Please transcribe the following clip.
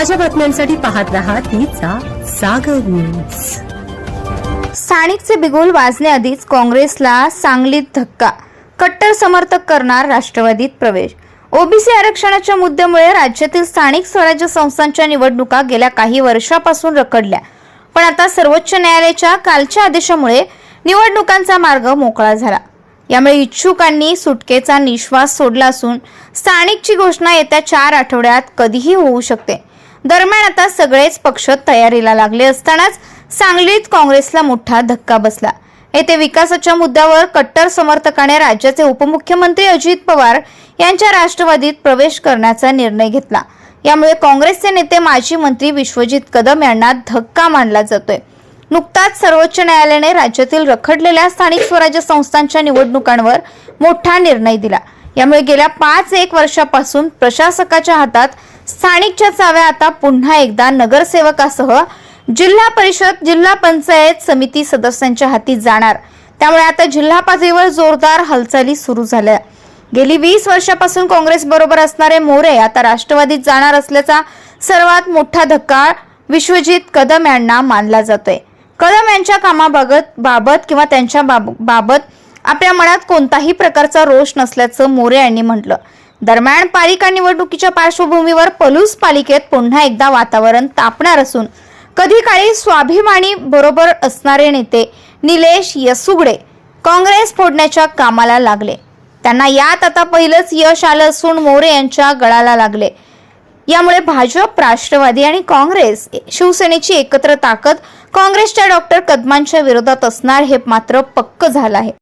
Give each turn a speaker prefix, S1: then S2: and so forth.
S1: ताज्या बातम्यांसाठी पाहत रहा तिचा सागर न्यूज
S2: स्थानिकचे बिगुल वाजण्याआधीच काँग्रेसला सांगलीत धक्का. कट्टर समर्थक करणार राष्ट्रवादीत प्रवेश. ओबीसी आरक्षणाच्या मुद्द्यामुळे राज्यातील स्थानिक स्वराज्य संस्थांच्या निवडणुका गेल्या काही वर्षापासून रखडल्या. पण आता सर्वोच्च न्यायालयाच्या कालच्या आदेशामुळे निवडणुकांचा मार्ग मोकळा झाला. यामुळे इच्छुकांनी सुटकेचा निश्वास सोडला असून स्थानिकची घोषणा येत्या चार आठवड्यात कधीही होऊ शकते. दरम्यान आता सगळेच पक्ष तयारीला लागले असतानाच सांगलीत काँग्रेसला मोठा धक्का बसला. येथे विकासाच्या मुद्द्यावर कट्टर समर्थकाने राज्याचे उपमुख्यमंत्री अजित पवार यांच्या राष्ट्रवादीत प्रवेश करण्याचा निर्णय घेतला. यामुळे काँग्रेसचे नेते माजी मंत्री विश्वजित कदम यांना धक्का मानला जातोय. नुकताच सर्वोच्च न्यायालयाने राज्यातील रखडलेल्या स्थानिक स्वराज्य संस्थांच्या निवडणुकांवर मोठा निर्णय दिला. यामुळे गेल्या पाच एक वर्षापासून प्रशासकाच्या हातात स्थानिकच्या चाव्या आता पुन्हा एकदा नगरसेवकासह जिल्हा परिषद जिल्हा पंचायत समिती सदस्यांच्या हाती जाणार. त्यामुळे आता जिल्हा पातळीवर जोरदार हालचाली सुरू झाल्या. गेली वीस वर्षापासून काँग्रेस बरोबर असणारे मोरे आता राष्ट्रवादीत जाणार असल्याचा सर्वात मोठा धक्का विश्वजित कदम यांना मानला जातोय. कदम यांच्या कामाबाबत बाबत किंवा त्यांच्या बाब- बाबत आपल्या मनात कोणताही प्रकारचा रोष नसल्याचं मोरे यांनी म्हटलं. दरम्यान पालिका निवडणुकीच्या पार्श्वभूमीवर पलूस पालिकेत पुन्हा एकदा वातावरण तापणार असून कधी काळी स्वाभिमानी बरोबर असणारे नेते निलेश यसुगडे काँग्रेस फोडण्याच्या कामाला लागले. त्यांना यात आता पहिलंच यश आलं असून मोरे यांच्या गळाला लागले. यामुळे भाजप राष्ट्रवादी आणि काँग्रेस शिवसेनेची एकत्र ताकद काँग्रेसच्या डॉक्टर कदमांच्या विरोधात असणार हे मात्र पक्क झालं आहे.